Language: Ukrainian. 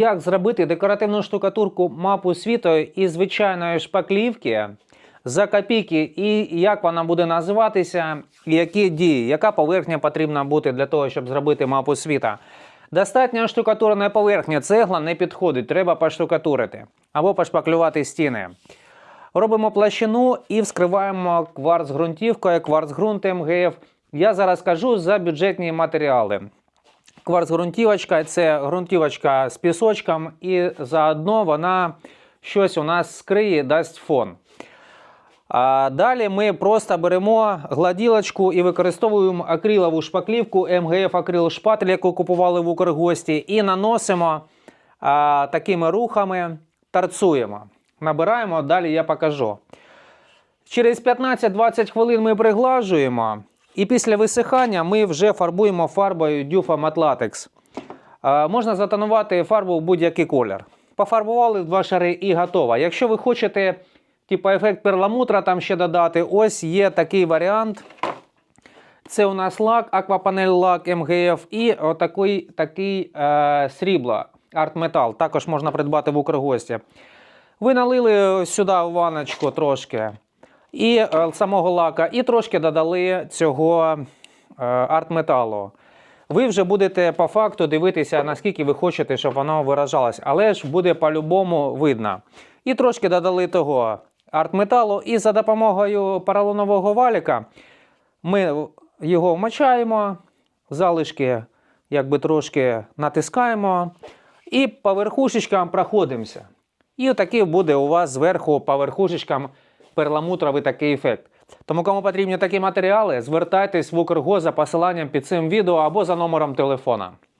Як зробити декоративну штукатурку мапу світу із звичайної шпаклівки за копійки, і як вона буде називатися, які дії, яка поверхня потрібна бути для того, щоб зробити мапу світа. Достатня штукатурна поверхня, цегла не підходить, треба поштукатурити або пошпаклювати стіни. Робимо площину і вскриваємо кварц ґрунтівкою, кварц ґрунт МГФ. Я зараз кажу за бюджетні матеріали. Кварц-ґрунтівочка це ґрунтівочка з пісочком, і заодно вона щось у нас скриє, дасть фон. А далі ми просто беремо гладілочку і використовуємо акрилову шпаклівку МГФ акрил шпатель, яку купували в Укргості, і наносимо а, такими рухами, тарцуємо. Набираємо, далі я покажу. Через 15-20 хвилин ми приглажуємо, і після висихання ми вже фарбуємо фарбою Matte Latex. Е, Можна затонувати фарбу в будь-який колір. Пофарбували два шари і готово. Якщо ви хочете типу, ефект перламутра там ще додати, ось є такий варіант. Це у нас лак, аквапанель лак МГФ і отакий такий, е, срібло, арт-метал. Також можна придбати в Укргості. Ви налили сюди ваночку трошки і е, самого лака, і трошки додали цього е, арт-металу. Ви вже будете по факту дивитися, наскільки ви хочете, щоб воно виражалось, але ж буде по-любому видно. І трошки додали того арт-металу, і за допомогою поролонового валіка ми його вмочаємо, залишки якби трошки натискаємо і по верхушечкам проходимося. І отакий буде у вас зверху по верхушечкам перламутровий такий ефект. Тому, кому потрібні такі матеріали, звертайтесь в Укрго за посиланням під цим відео або за номером телефона.